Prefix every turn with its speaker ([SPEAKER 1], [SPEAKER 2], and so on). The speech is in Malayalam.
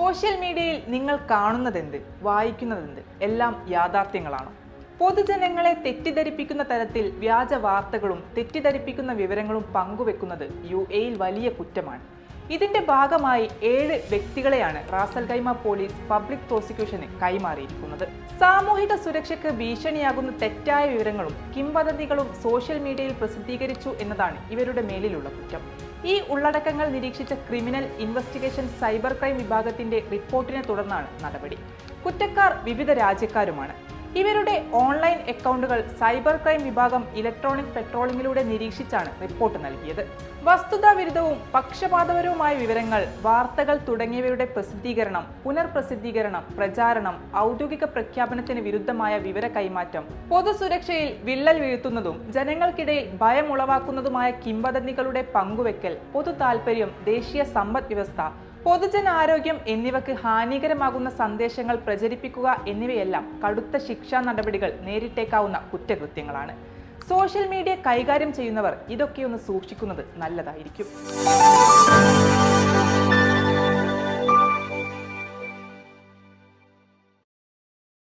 [SPEAKER 1] സോഷ്യൽ മീഡിയയിൽ നിങ്ങൾ കാണുന്നതെന്ത് വായിക്കുന്നതെന്ത് എല്ലാം യാഥാർത്ഥ്യങ്ങളാണ്. പൊതുജനങ്ങളെ തെറ്റിദ്ധരിപ്പിക്കുന്ന തരത്തിൽ വ്യാജ വാർത്തകളും തെറ്റിദ്ധരിപ്പിക്കുന്ന വിവരങ്ങളും പങ്കുവെക്കുന്നത് യു എയിൽ വലിയ കുറ്റമാണ്. ഇതിന്റെ ഭാഗമായി ഏഴ് വ്യക്തികളെയാണ് Ras Al Khaimah police public പ്രോസിക്യൂഷന് കൈമാറിയിരിക്കുന്നത്. സാമൂഹിക സുരക്ഷയ്ക്ക് ഭീഷണിയാകുന്ന തെറ്റായ വിവരങ്ങളും കിംവദന്തികളും സോഷ്യൽ മീഡിയയിൽ പ്രസിദ്ധീകരിച്ചു എന്നതാണ് ഇവരുടെ മേലിലുള്ള കുറ്റം. ഈ ഉള്ളടക്കങ്ങൾ നിരീക്ഷിച്ച ക്രിമിനൽ ഇൻവെസ്റ്റിഗേഷൻ സൈബർ ക്രൈം വിഭാഗത്തിന്റെ റിപ്പോർട്ടിനെ തുടർന്നാണ് നടപടി. കുറ്റക്കാർ വിവിധ രാജ്യക്കാരുമാണ്. ഇവരുടെ ഓൺലൈൻ അക്കൗണ്ടുകൾ സൈബർ ക്രൈം വിഭാഗം ഇലക്ട്രോണിക് പെട്രോളിംഗിലൂടെ നിരീക്ഷിച്ചാണ് റിപ്പോർട്ട് നൽകിയത്. വസ്തുതാവിരുദ്ധവും പക്ഷപാതപരവുമായ വിവരങ്ങൾ വാർത്തകൾ തുടങ്ങിയവയുടെ പ്രസിദ്ധീകരണം പുനർപ്രസിദ്ധീകരണം പ്രചാരണം ഔദ്യോഗിക പ്രഖ്യാപനത്തിന് വിരുദ്ധമായ വിവര കൈമാറ്റം പൊതുസുരക്ഷയിൽ വിള്ളൽ വീഴ്ത്തുന്നതും ജനങ്ങൾക്കിടയിൽ ഭയം ഉളവാക്കുന്നതുമായ കിംവദന്തികളുടെ പങ്കുവെക്കൽ പൊതു ദേശീയ സമ്പദ് വ്യവസ്ഥ പൊതുജനാരോഗ്യം എന്നിവക്ക് ഹാനികരമാകുന്ന സന്ദേശങ്ങൾ പ്രചരിപ്പിക്കുക എന്നിവയെല്ലാം കടുത്ത ശിക്ഷാ നടപടികൾ നേരിട്ടേക്കാവുന്ന കുറ്റകൃത്യങ്ങളാണ്. സോഷ്യൽ മീഡിയ കൈകാര്യം ചെയ്യുന്നവർ ഇതൊക്കെയൊന്ന് സൂക്ഷിക്കുന്നത് നല്ലതായിരിക്കും.